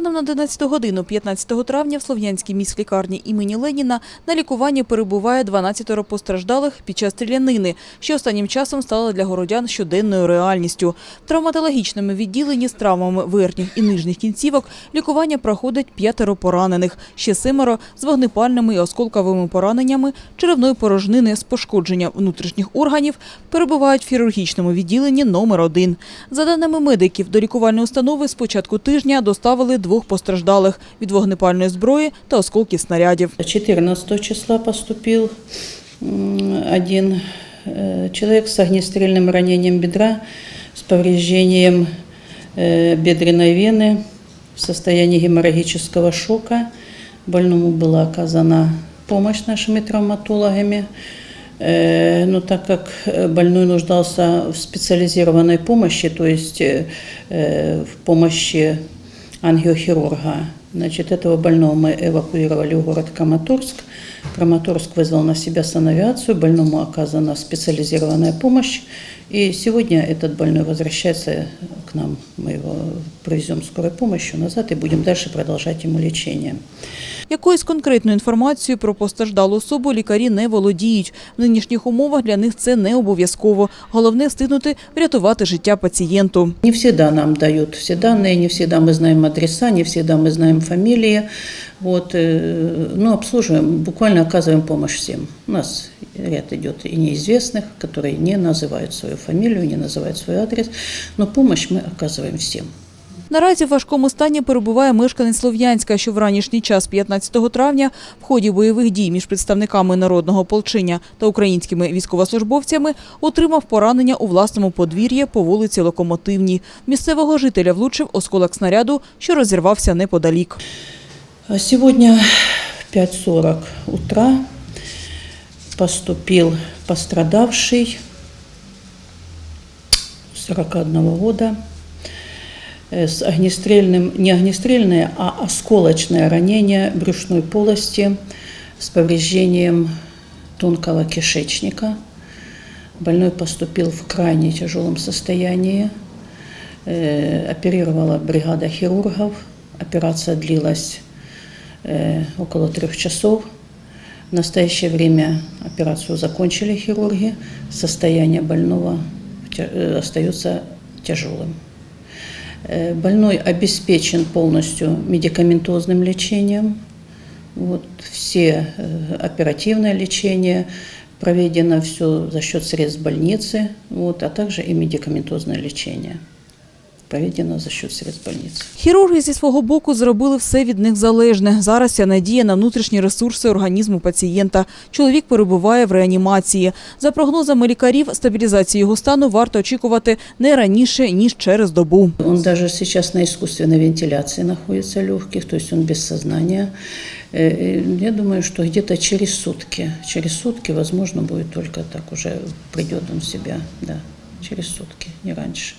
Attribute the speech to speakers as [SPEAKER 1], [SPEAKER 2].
[SPEAKER 1] Станом на 11 годину 15 травня в Слов'янській міськлікарні імені Леніна на лікуванні перебуває 12 постраждалих під час стрілянини, що останнім часом стало для городян щоденною реальністю. В травматологічному відділенні з травмами верхніх і нижніх кінцівок лікування проходить п'ятеро поранених, ще семеро з вогнепальними і осколковими пораненнями, черевної порожнини з пошкодження внутрішніх органів перебувають в хірургічному відділенні номер 1 За даними медиків, до лікувальної установи з початку тижня доставили двох постраждалих від вогнепальної зброї та осколків снарядів.
[SPEAKER 2] 14 числа поступил м, один э, человек с огнестрельным ранением бедра, с повреждением э, бедренной вены, в состоянии геморрагического шока. Больному была оказана помощь нашими травматологами. Э, Но так как э, больной нуждался в специализированной помощи, то есть э, э, в помощи ангиохирурга. Значит, этого больного мы эвакуировали в город Краматорск. Краматорск вызвал на себя санавиацию, больному оказана специализированная помощь. И сегодня этот больной возвращается к нам. Мы его привезем скорой помощью назад и будем дальше продолжать ему лечение.
[SPEAKER 1] Якоюсь конкретною інформацією про постраждалу особу лікарі не володіють. В нинішніх умовах для них це не обов'язково. Головне встигнути врятувати життя пацієнту.
[SPEAKER 2] Не всегда нам дают все данные, не всегда мы знаем адреса, не всегда мы знаем фамилии. Вот, э, но обслуживаем, буквально оказываем помощь всем. У нас ряд идет и неизвестных, которые не называют свою фамилию, не называют свой адрес, но помощь мы оказываем всем.
[SPEAKER 1] Наразі в важкому стані перебуває мешканець Слов'янська, що в ранішній час 15 травня в ході бойових дій між представниками народного полчення та українськими військовослужбовцями отримав поранення у власному подвір'ї по вулиці Локомотивній. Місцевого жителя влучив осколок снаряду, що розірвався неподалік.
[SPEAKER 2] А Сегодня в 5.40 утра поступил пострадавший 41 года с огнестрельным, не огнестрельное, а осколочное ранение брюшной полости с повреждением тонкого кишечника. Больной поступил в крайне тяжелом состоянии. Э, Оперировала бригада хирургов. Операция длилась э, около трех часов. В настоящее время операцию закончили хирурги. Состояние больного э, остается тяжелым. Э, Больной обеспечен полностью медикаментозным лечением. Вот, все э, оперативное лечение проведено все за счет средств больницы, вот, а также и медикаментозное лечение проведено за счет средств больницы.
[SPEAKER 1] Хірурги зі свого боку зробили все від них залежне. Зараз ця надія на внутрішні ресурси організму пацієнта. Чоловік перебуває в реанімації. За прогнозами лікарів, стабілізації його стану варто очікувати не раніше, ніж через добу.
[SPEAKER 2] Он даже сейчас на искусственной вентиляции находится легких, то есть он без сознания. Э, э, Я думаю, что где-то через сутки, через сутки, возможно, будет только так уже придет он в себя, да, через сутки, не раньше.